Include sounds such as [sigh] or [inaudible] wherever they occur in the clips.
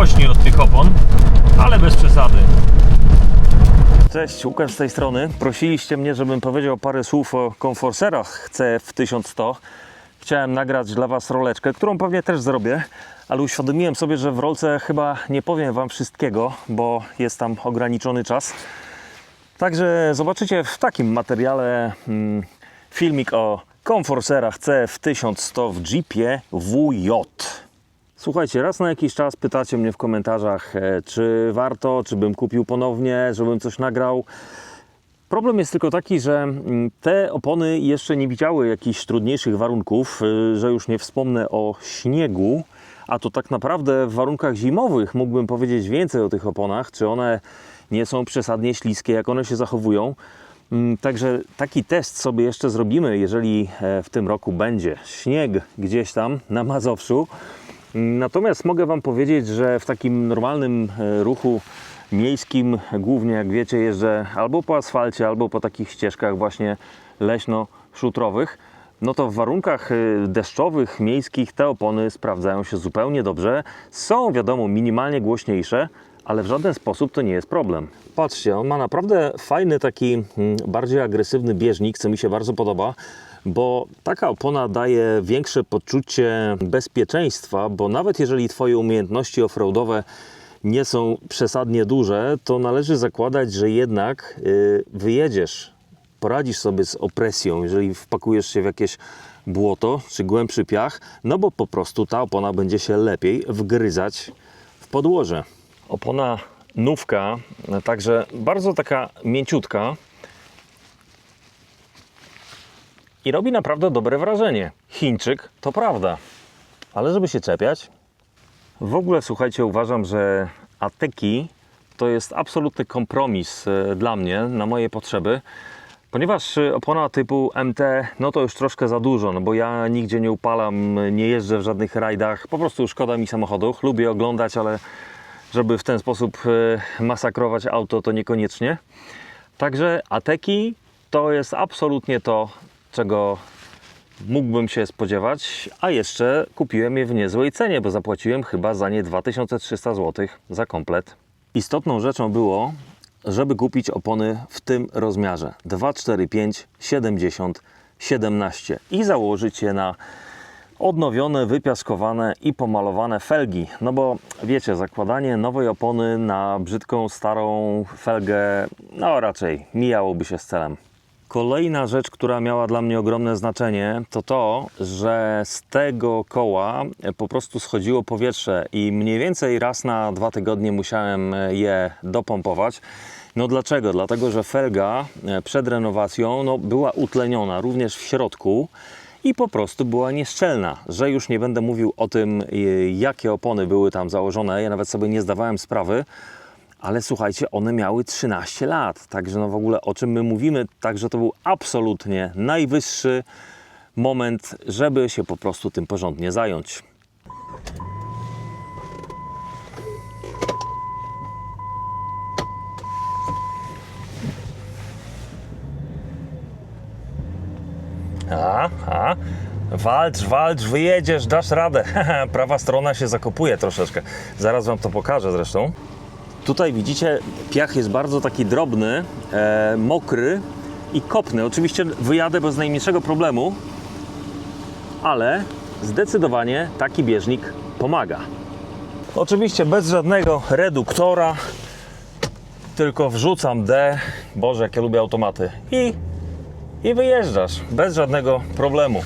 głośniej od tych opon, ale bez przesady. Cześć, Łukasz z tej strony. Prosiliście mnie, żebym powiedział parę słów o Conforcerach CF1100. Chciałem nagrać dla Was roleczkę, którą pewnie też zrobię, ale uświadomiłem sobie, że w rolce chyba nie powiem Wam wszystkiego, bo jest tam ograniczony czas. Także zobaczycie w takim materiale mm, filmik o Conforcerach CF1100 w Jeepie WJ. Słuchajcie, raz na jakiś czas pytacie mnie w komentarzach, e, czy warto, czy bym kupił ponownie, żebym coś nagrał. Problem jest tylko taki, że mm, te opony jeszcze nie widziały jakichś trudniejszych warunków, y, że już nie wspomnę o śniegu, a to tak naprawdę w warunkach zimowych mógłbym powiedzieć więcej o tych oponach, czy one nie są przesadnie śliskie, jak one się zachowują. Mm, Także taki test sobie jeszcze zrobimy, jeżeli e, w tym roku będzie śnieg gdzieś tam na Mazowszu. Natomiast mogę Wam powiedzieć, że w takim normalnym e, ruchu miejskim, głównie jak wiecie, jeżdżę albo po asfalcie, albo po takich ścieżkach właśnie leśno-szutrowych. No to w warunkach e, deszczowych, miejskich te opony sprawdzają się zupełnie dobrze. Są, wiadomo, minimalnie głośniejsze, ale w żaden sposób to nie jest problem. Patrzcie, on ma naprawdę fajny taki mm, bardziej agresywny bieżnik, co mi się bardzo podoba, bo taka opona daje większe poczucie bezpieczeństwa, bo nawet jeżeli Twoje umiejętności offroadowe nie są przesadnie duże, to należy zakładać, że jednak y, wyjedziesz, poradzisz sobie z opresją, jeżeli wpakujesz się w jakieś błoto czy głębszy piach, no bo po prostu ta opona będzie się lepiej wgryzać w podłoże. Opona nówka, także bardzo taka mięciutka i robi naprawdę dobre wrażenie. Chińczyk to prawda, ale żeby się czepiać, w ogóle słuchajcie, uważam, że Ateki to jest absolutny kompromis e, dla mnie, na moje potrzeby, ponieważ e, opona typu MT, no to już troszkę za dużo, no bo ja nigdzie nie upalam, nie jeżdżę w żadnych rajdach, po prostu szkoda mi samochodów, lubię oglądać, ale żeby w ten sposób e, masakrować auto, to niekoniecznie. Także Ateki to jest absolutnie to, czego mógłbym się spodziewać, a jeszcze kupiłem je w niezłej cenie, bo zapłaciłem chyba za nie 2300 zł za komplet. Istotną rzeczą było, żeby kupić opony w tym rozmiarze 245 70 17 i założyć je na odnowione, wypiaskowane i pomalowane felgi. No bo wiecie, zakładanie nowej opony na brzydką, starą felgę, no raczej mijałoby się z celem. Kolejna rzecz, która miała dla mnie ogromne znaczenie, to to, że z tego koła po prostu schodziło powietrze i mniej więcej raz na dwa tygodnie musiałem je dopompować. No dlaczego? Dlatego, że felga e, przed renowacją no, była utleniona również w środku i po prostu była nieszczelna, że już nie będę mówił o tym, e, jakie opony były tam założone. Ja nawet sobie nie zdawałem sprawy, ale słuchajcie, one miały 13 lat, także no w ogóle o czym my mówimy, także to był absolutnie najwyższy moment, żeby się po prostu tym porządnie zająć. Aha, walcz, walcz, wyjedziesz, dasz radę. [laughs] Prawa strona się zakopuje troszeczkę. Zaraz Wam to pokażę zresztą. Tutaj widzicie, piach jest bardzo taki drobny, e, mokry i kopny. Oczywiście wyjadę bez najmniejszego problemu, ale zdecydowanie taki bieżnik pomaga. Oczywiście bez żadnego reduktora, tylko wrzucam D. Boże, jak ja lubię automaty. I, i wyjeżdżasz bez żadnego problemu.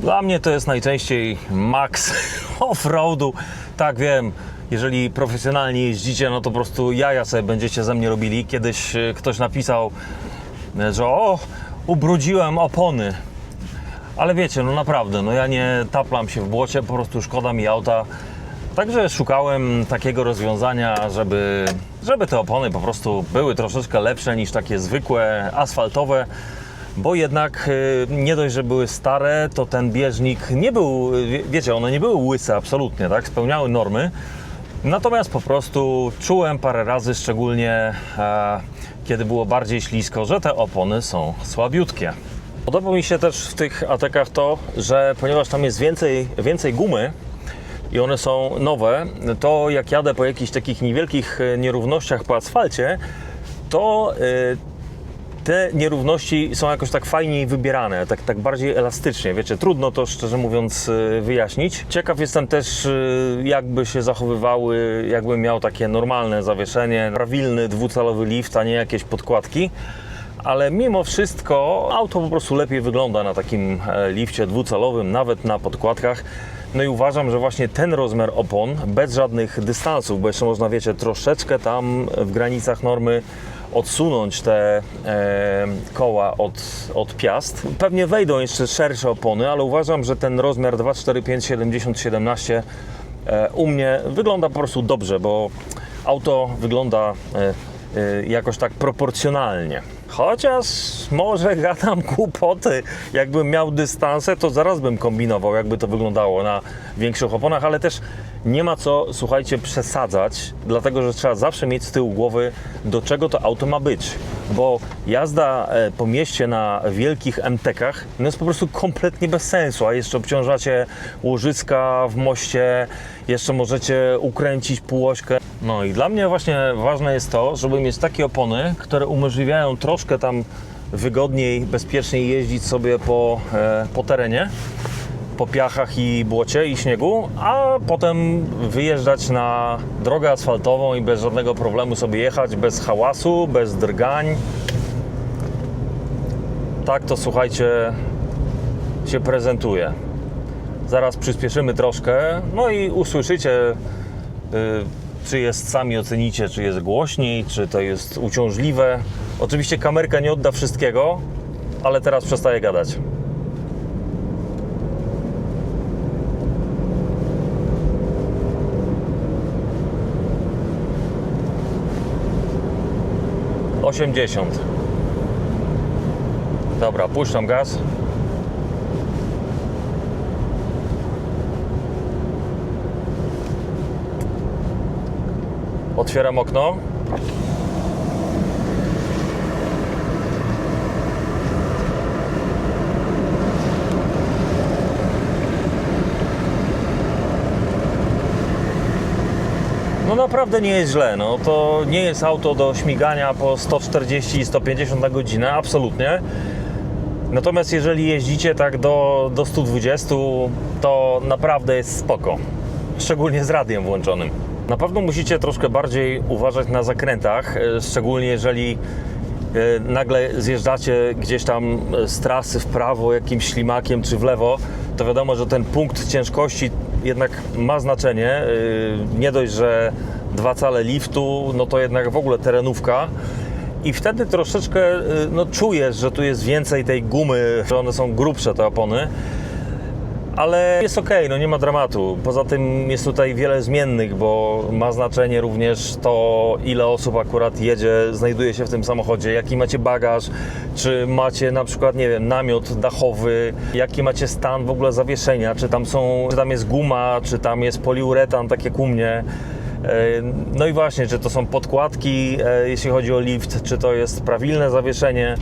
Dla mnie to jest najczęściej max [laughs] offroadu. Tak wiem, jeżeli profesjonalnie jeździcie, no to po prostu jaja sobie będziecie ze mnie robili. Kiedyś e, ktoś napisał, e, że o, ubrudziłem opony. Ale wiecie, no naprawdę, no ja nie taplam się w błocie, po prostu szkoda mi auta. Także szukałem takiego rozwiązania, żeby, żeby te opony po prostu były troszeczkę lepsze niż takie zwykłe, asfaltowe bo jednak y, nie dość, że były stare, to ten bieżnik nie był, wie- wiecie, one nie były łyse absolutnie, tak? Spełniały normy, Natomiast po prostu czułem parę razy, szczególnie e, kiedy było bardziej ślisko, że te opony są słabiutkie. Podoba mi się też w tych atekach to, że ponieważ tam jest więcej, więcej gumy i one są nowe, to jak jadę po jakichś takich niewielkich e, nierównościach po asfalcie, to e, te nierówności są jakoś tak fajniej wybierane, tak, tak bardziej elastycznie. Wiecie, trudno to szczerze mówiąc y, wyjaśnić. Ciekaw jestem też, y, jakby się zachowywały, jakbym miał takie normalne zawieszenie, prawilny dwucalowy lift, a nie jakieś podkładki. Ale mimo wszystko auto po prostu lepiej wygląda na takim e, lifcie dwucalowym, nawet na podkładkach. No i uważam, że właśnie ten rozmiar opon, bez żadnych dystansów, bo jeszcze można, wiecie, troszeczkę tam w granicach normy odsunąć te e, koła od, od piast. Pewnie wejdą jeszcze szersze opony, ale uważam, że ten rozmiar 245 70 17 e, u mnie wygląda po prostu dobrze, bo auto wygląda e, jakoś tak proporcjonalnie. Chociaż może gadam głupoty. Jakbym miał dystansę, to zaraz bym kombinował, jakby to wyglądało na większych oponach, ale też nie ma co, słuchajcie, przesadzać, dlatego że trzeba zawsze mieć z tyłu głowy, do czego to auto ma być. Bo jazda e, po mieście na wielkich MTK-ach no jest po prostu kompletnie bez sensu, a jeszcze obciążacie łożyska w moście, jeszcze możecie ukręcić półośkę. No i dla mnie właśnie ważne jest to, żeby mieć takie opony, które umożliwiają troszkę tam wygodniej, bezpieczniej jeździć sobie po, e, po terenie po piachach i błocie i śniegu, a potem wyjeżdżać na drogę asfaltową i bez żadnego problemu sobie jechać, bez hałasu, bez drgań. Tak to słuchajcie się prezentuje. Zaraz przyspieszymy troszkę, no i usłyszycie, y, czy jest, sami ocenicie, czy jest głośniej, czy to jest uciążliwe. Oczywiście kamerka nie odda wszystkiego, ale teraz przestaję gadać. Osiemdziesiąt. Dobra, puszczam gaz. Otwieram okno. No naprawdę nie jest źle. No, to nie jest auto do śmigania po 140 i 150 na godzinę, absolutnie. Natomiast jeżeli jeździcie tak do, do 120, to naprawdę jest spoko. Szczególnie z radiem włączonym. Na pewno musicie troszkę bardziej uważać na zakrętach, e, szczególnie jeżeli e, nagle zjeżdżacie gdzieś tam e, z trasy w prawo jakimś ślimakiem czy w lewo, to wiadomo, że ten punkt ciężkości jednak ma znaczenie. Nie dość, że dwa cale liftu, no to jednak w ogóle terenówka. I wtedy troszeczkę no, czujesz, że tu jest więcej tej gumy, że one są grubsze te opony. Ale jest ok, no nie ma dramatu. Poza tym jest tutaj wiele zmiennych, bo ma znaczenie również to, ile osób akurat jedzie, znajduje się w tym samochodzie, jaki macie bagaż, czy macie na przykład, nie wiem, namiot dachowy, jaki macie stan w ogóle zawieszenia, czy tam są, czy tam jest guma, czy tam jest poliuretan, tak jak u mnie. E, No i właśnie, czy to są podkładki, e, jeśli chodzi o lift, czy to jest prawilne zawieszenie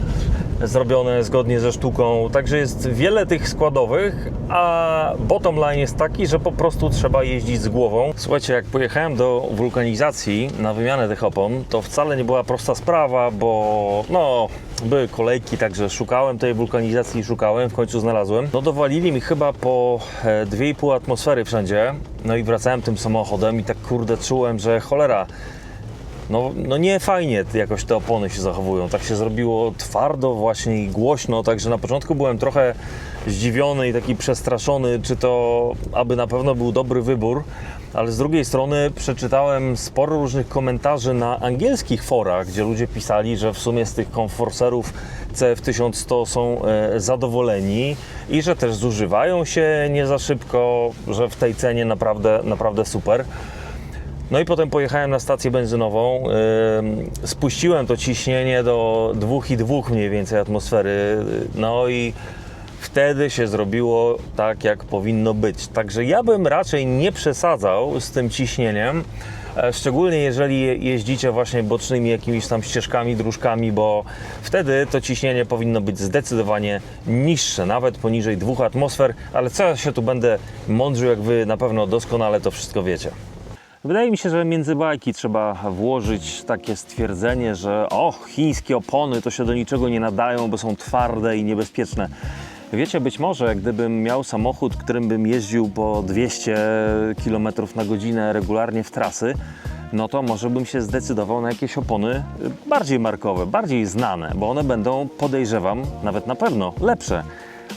zrobione zgodnie ze sztuką. Także jest wiele tych składowych, a bottom line jest taki, że po prostu trzeba jeździć z głową. Słuchajcie, jak pojechałem do wulkanizacji na wymianę tych opon, to wcale nie była prosta sprawa, bo no, były kolejki, także szukałem tej wulkanizacji, szukałem, w końcu znalazłem. No dowalili mi chyba po e, 2,5 atmosfery wszędzie, no i wracałem tym samochodem i tak kurde czułem, że cholera, no, no nie fajnie jakoś te opony się zachowują. Tak się zrobiło twardo właśnie i głośno, także na początku byłem trochę zdziwiony i taki przestraszony, czy to aby na pewno był dobry wybór. Ale z drugiej strony przeczytałem sporo różnych komentarzy na angielskich forach, gdzie ludzie pisali, że w sumie z tych komforserów CF1100 są e, zadowoleni i że też zużywają się nie za szybko, że w tej cenie naprawdę, naprawdę super. No i potem pojechałem na stację benzynową, yy, spuściłem to ciśnienie do 2,2 mniej więcej atmosfery, no i wtedy się zrobiło tak, jak powinno być. Także ja bym raczej nie przesadzał z tym ciśnieniem, e, szczególnie jeżeli jeździcie właśnie bocznymi jakimiś tam ścieżkami, dróżkami, bo wtedy to ciśnienie powinno być zdecydowanie niższe, nawet poniżej 2 atmosfer, ale co ja się tu będę mądrzył, jak wy na pewno doskonale to wszystko wiecie. Wydaje mi się, że między bajki trzeba włożyć takie stwierdzenie, że o, chińskie opony to się do niczego nie nadają, bo są twarde i niebezpieczne. Wiecie, być może gdybym miał samochód, którym bym jeździł po 200 km na godzinę regularnie w trasy, no to może bym się zdecydował na jakieś opony bardziej markowe, bardziej znane, bo one będą, podejrzewam, nawet na pewno lepsze.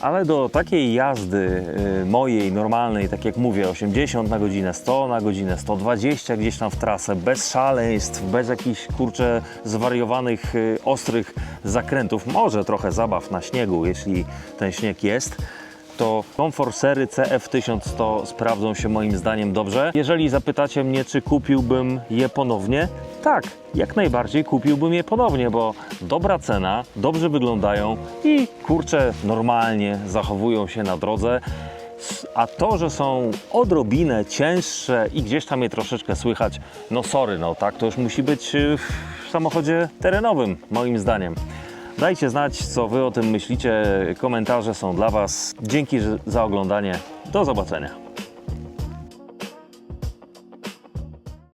Ale do takiej jazdy y, mojej, normalnej, tak jak mówię, 80 na godzinę, 100 na godzinę, 120 gdzieś tam w trasę, bez szaleństw, bez jakichś kurczę zwariowanych, y, ostrych zakrętów, może trochę zabaw na śniegu, jeśli ten śnieg jest, to Comforsery CF1100 sprawdzą się moim zdaniem dobrze. Jeżeli zapytacie mnie, czy kupiłbym je ponownie, tak, jak najbardziej kupiłbym je ponownie, bo dobra cena, dobrze wyglądają i kurczę normalnie zachowują się na drodze. A to, że są odrobinę cięższe i gdzieś tam je troszeczkę słychać, no sorry, no tak, to już musi być y, w samochodzie terenowym, moim zdaniem. Dajcie znać, co Wy o tym myślicie. Komentarze są dla Was. Dzięki za oglądanie. Do zobaczenia.